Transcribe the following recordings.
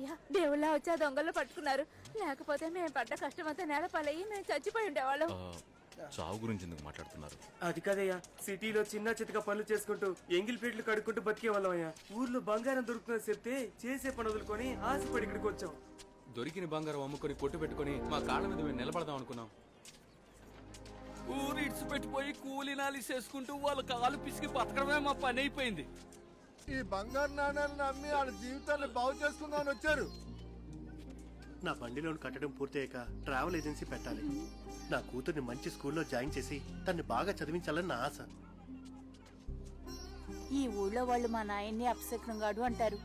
అమ్మయ్యా దేవుళ్ళ వచ్చి ఆ దొంగలు పట్టుకున్నారు. లేకపోతే మేము పడ్డ కష్టమంతా నేలపాలయ్యి మేము చచ్చిపోయి ఉండేవాళ్ళం. చావు గురించి ఎందుకు మాట్లాడుతున్నారు? అది కాదయ్యా సిటీలో చిన్న చితక పనులు చేసుకుంటూ ఎంగిల్ పీటలు కడుక్కుంటూ బతికే వాళ్ళం అయ్యా. ఊర్లో బంగారం దొరుకుతుందని చెప్తే చేసే పని వదులుకొని ఆశపడి ఇక్కడికి వచ్చాం. దొరికిన బంగారం అమ్ముకొని కొట్టు పెట్టుకొని మా కాళ్ళ మీద మేము నిలబడదాం అనుకున్నాం. ఊరు ఇడిచిపెట్టిపోయి కూలి నాలి చేసుకుంటూ వాళ్ళ కాలు పిసికి బతకడమే మా పని అయిపోయింది. ఈ బంగారు నాణాలను అమ్మి వాళ్ళ జీవితాన్ని బాగు చేసుకుందామని వచ్చారు. నా బండి లోన్ కట్టడం పూర్తయ్యాక ట్రావెల్ ఏజెన్సీ పెట్టాలి. నా కూతుర్ని మంచి స్కూల్లో జాయిన్ చేసి తన్ని బాగా చదివించాలని నా ఆశ. ఈ ఊళ్ళో వాళ్ళు మా నాయన్ని అపశకునంగాడు అంటారు.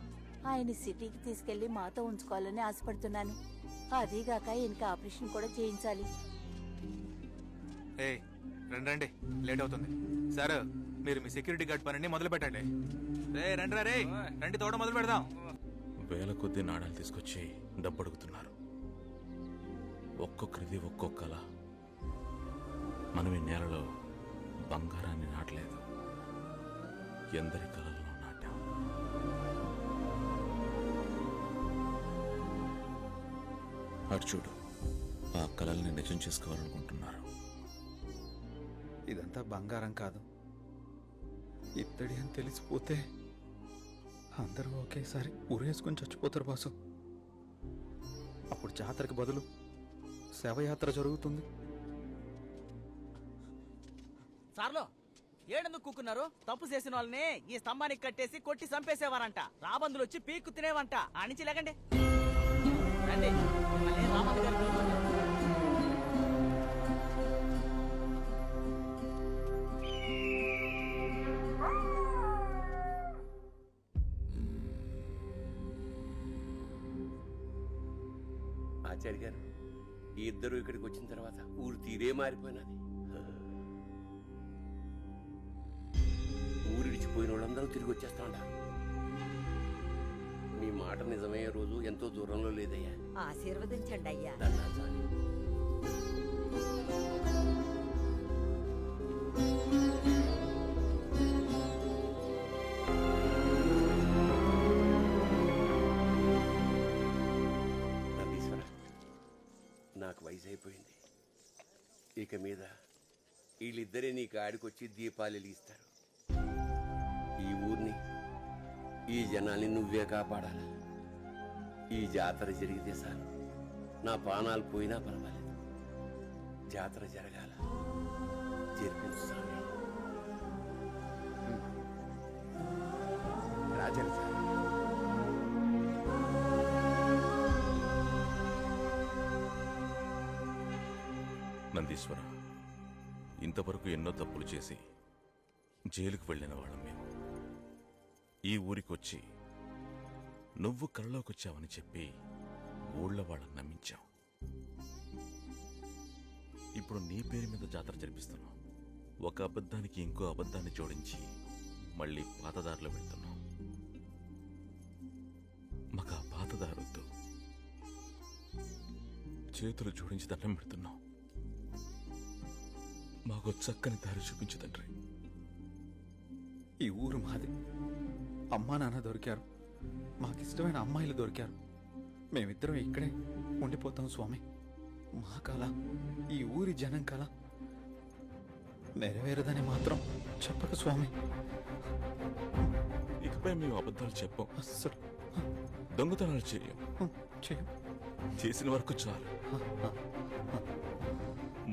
ఆయన సిటీకి తీసుకెళ్ళి మాతో ఉంచుకోవాలని ఆశపడుతున్నాను. అదీగాక ఈయనకి ఆపరేషన్ కూడా చేయించాలి. ఏ రండి రండి. లేట్ అవుతుంది. సార్ మీరు మీ సెక్యూరిటీ గార్డ్ పనిని మొదలు పెట్టండి. రే రండి రే రండి తోట మొదలు పెడదాం. వేల కొద్ది నాణాలు తీసుకొచ్చి డబ్బు అడుగుతున్నారు ఒక్కొక్కరిది ఒక్కొక్కలా మనం ఈ నేలలో బంగారాన్ని నాటలేదు. ఎందరి కళలను నాటాం. అటు చూడు ఆ కళల్ని నిజం చేసుకోవాలనుకుంటున్నారు. ఇదంతా బంగారం కాదు. ఇత్తడి అని తెలిసిపోతే అందరూ ఒకేసారి ఊరేసుకొని చచ్చిపోతారు బాసు. అప్పుడు జాతరకి బదులు శవయాత్ర జరుగుతుంది. సార్లో ఏడెందుకు కూకున్నారు? తప్పు చేసిన వాళ్ళని ఈ స్తంభానికి కట్టేసి కొట్టి చంపేసేవారంట. రాబందులు వచ్చి పీక్కు తినేవంట. అణిచి లేకండి. రండి. మిమ్మల్ని ఆచార్య గారు ఈ ఇద్దరు ఇక్కడికి వచ్చిన తర్వాత ఊరు తీరే మారిపోయినది. ఊరిడిచిపోయిన వాళ్ళందరూ తిరిగి వచ్చేస్తా ఉంటారు మీ మాట నిజమయ్యే రోజు ఎంతో దూరంలో లేదయ్యా. ఆశీర్వదించండి అయ్యా. అయిపోయింది. ఇక మీద వీళ్ళిద్దరే నీ ఆడికొచ్చి దీపాలు వెలిగిస్తారు. ఈ ఊరిని ఈ జనాల్ని నువ్వే కాపాడాలి. ఈ జాతర జరిగితే చాలు. నా ప్రాణాలు పోయినా పర్వాలేదు. జాతర జరగాల. జరిపించు రాజన్ సార్. నందీశ్వర ఇంతవరకు ఎన్నో తప్పులు చేసి జైలుకు వెళ్ళిన వాళ్ళం మేము. ఈ ఊరికొచ్చి నువ్వు కళ్ళలోకొచ్చావని చెప్పి ఊళ్ళో వాళ్ళని నమ్మించాం. ఇప్పుడు నీ పేరు మీద జాతర జరిపిస్తున్నాం. ఒక అబద్ధానికి ఇంకో అబద్ధాన్ని జోడించి మళ్ళీ పాతదారిలో పెడుతున్నాం. మాకు ఆ పాతదారొద్దు. చేతులు జోడించి దండం పెడుతున్నాం. మాకు చక్కని దారి చూపించు తండ్రి. ఈ ఊరు మాది. అమ్మా నాన్న దొరికారు. మాకిష్టమైన అమ్మాయిలు దొరికారు. మేమిద్దరం ఇక్కడే ఉండిపోతాం స్వామి. మా కళ ఈ ఊరి జనం కళ నెరవేరదని మాత్రం చెప్పక స్వామి. ఇకపై మేము అబద్ధాలు చెప్పం. అస్సలు. దొంగతనాలు చేయం. చేయం. చేసిన వరకు చాలు.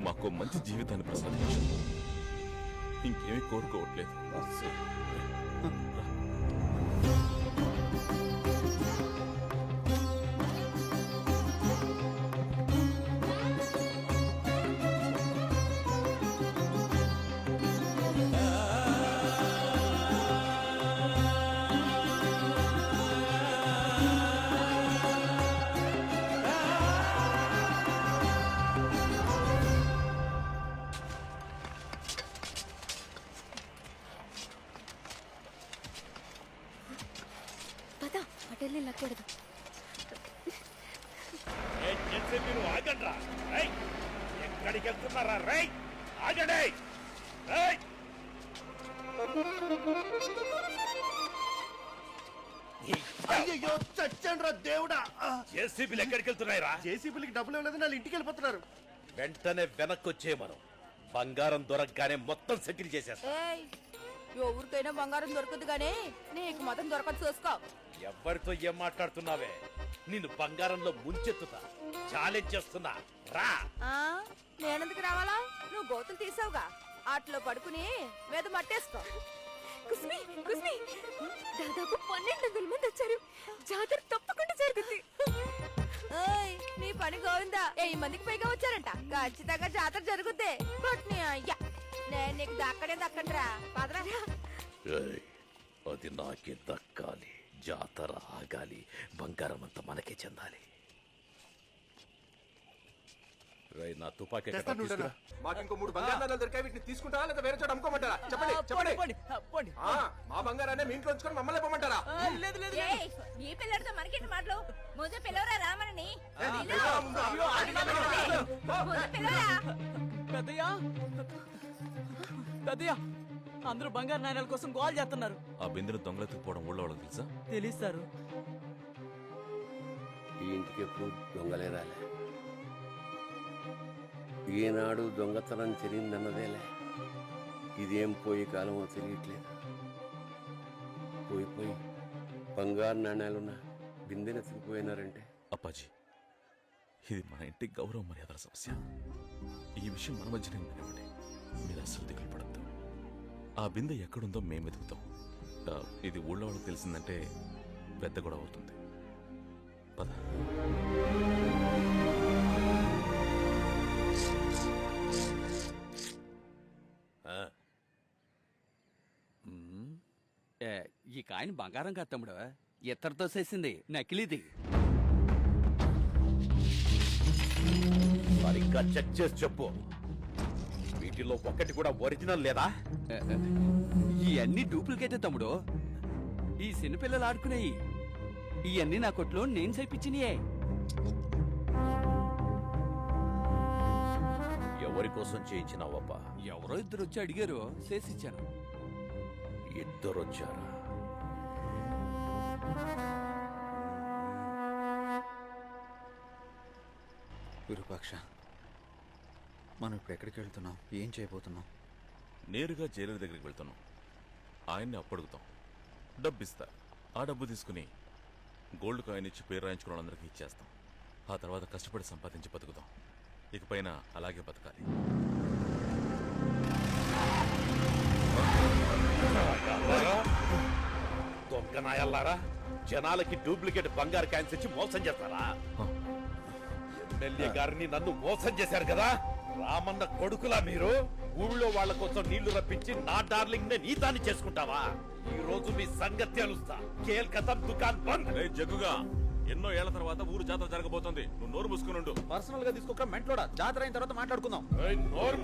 మాకు మంచి జీవితాన్ని ప్రసాదించు. ఇంకేమీ కోరుకోవట్లేదు పద హోటల్ని లక్కూడదు మీరు ఆగండ్రా. రై ఎక్కడికి వెళ్తున్నారా రై ఆగండి. రై అయ్యో చచ్చాను రా దేవుడా. జేసీబీలు ఎక్కడికి వెళ్తున్నాయిరా జేసీబీలకి డబ్బులు ఇవ్వలేదు నా ఇంటికి వెళ్ళిపోతున్నారు. వెంటనే వెనక్కి వచ్చే మనం బంగారం దొరకగానే మొత్తం సెటిల్ చేసేస్తా. ఏయ్ ఎవరికైనా బంగారం దొరుకుతుంది గానీ నీకు మొత్తం దొరకదు చూసుకో. ఎవరితో ఏం మాట్లాడుతున్నావే? నిన్ను బంగారంలో ముంచెత్తుతా ఛాలెంజ్ చేస్తున్నా. రా. ఆ? నేనెందుకు రావాలా? నువ్వు గోతులు తీసావుగా. ఆటలో పడుకుని మీద మట్టేసుకో. కుస్మి కుస్మి. దాదాపు పన్నెండు వందల మంది వచ్చారు. జాతర తప్పకుండా జరుగుతుంది ఓయ్ నీ పని గోవిందా. వెయ్యి మందికి పైగా వచ్చారంట. ఖచ్చితంగా జాతర జరుగుద్ది. బట్ నీ అయ్యా. నేను నీకు దక్కడే దక్కండిరా పదరా. ఏయ్, అది నాకే దక్కాలి. జాతర ఆగాలి. బంగారం అంతా మనకే చెందాలి. రేయ్, నా తుపాకీ ఎక్కడ తెస్తాను తీసుకురా. మాకు ఇంకో మూడు బంగారు నాణాలు దొరికాయి వీటిని తీసుకుంటారా లేదా వేరే చోట అమ్ముకోమంటారా? చెప్పండి ఆ, పోండి, పోండి, ఆ, పోండి. ఆ, మా బంగారాన్ని మీ ఇంట్లో ఉంచుకొని మమ్మల్ని లేదు లేదు. ఏయ్, ఈ పిల్లడితో మనకేంటి మాటలు? ముందు పిల్లవరా రామని పిల్లరా పెద్దయ్యా? పెద్దయ్యా అందరూ బంగారు నాణ్యాల కోసం గోల్ చేస్తున్నారు. ఆ బిందెను దొంగలెత్తుకుపోవడం ఊళ్ళో వాళ్ళకి తెలుసా? తెలుస్తారు ఈ ఇంటికి ఎప్పుడు దొంగలే రాలే. ఈనాడు దొంగతనం తెలియదన్నదేలే ఇదేం పోయి కాలమో తెలియట్లేదు. పోయి పోయి బంగారు నాణ్యాలున్న బిందెనెత్తుకుపోయినారంటే అప్పాజీ ఇది మన ఇంటి గౌరవ మర్యాదల సమస్య. ఈ విషయం మన మధ్యనే ఉండనివ్వండి మీరు అస్సలు దిగులు పడద్దు. ఆ బిందె ఎక్కడుందో మేము వెతుకుతాం. ఆ, ఇది ఊళ్ళో వాళ్ళకి తెలిసిందంటే పెద్ద గొడవ అవుతుంది. పద. ఈ కాయని బంగారం కాదు తమ్ముడు. ఇత్తడితో చేసింది నకిలీది. సరిగ్గా చెక్ చేసి చెప్పు. వీటిలో ఒక్కటి కూడా ఒరిజినల్ లేదా? ఇవన్నీ డూప్లికేటే తమ్ముడు. ఈ చిన్నపిల్లలు ఆడుకునేయి. ఇవన్నీ నా కొట్లో నేను చేయించినయే ఎవరి కోసం చేయించినావబ్బా? ఎవరో ఇద్దరు వచ్చి అడిగారు. చేసిచ్చాను. ఇద్దరొచ్చారా? విరూపాక్ష మనం ఇప్పుడు ఎక్కడికి వెళ్తున్నాం? ఏం చేయబోతున్నాం? నేరుగా జైలర్ దగ్గరికి వెళ్తున్నాం. ఆయన్ని అప్పడుగుతాం. డబ్బు ఇస్తా ఆ డబ్బు తీసుకుని గోల్డ్ కాయిన్ ఇచ్చి పేరు రాయించుకున్న వాళ్ళందరికీ ఇచ్చేస్తాం. ఆ తర్వాత కష్టపడి సంపాదించి బతుకుతాం. ఇకపైన అలాగే బతకాలి. దొంగ నాయల్లారా జనాలకి డూప్లికేట్ బంగారు కాయిన్స్ ఇచ్చి మోసం చేస్తారా? ఎమ్మెల్యే గారిని నన్ను మోసం చేశారు కదా? రామన్న కొడుకులా మీరు? ఊళ్ళో వాళ్ళ కోసం నీళ్ళు రప్పించి నా డార్లింగ్ నే నీతాన్ని చేసుకుంటావా? ఈ రోజు మీ సంగతి తెలుస్తా కేల్ కథం దుకాన్ బంద్. రే జగ్గుగా. ఎన్నో ఏళ్ళ తర్వాత ఊరు జాతర జరగబోతోంది. నువ్వు నోరు మూసుకుని ఉండు పర్సనల్గా తీసుకోక మెంట్లోడా? జాతర అయిన తర్వాత మాట్లాడుకుందాం. ఏయ్, నోరు.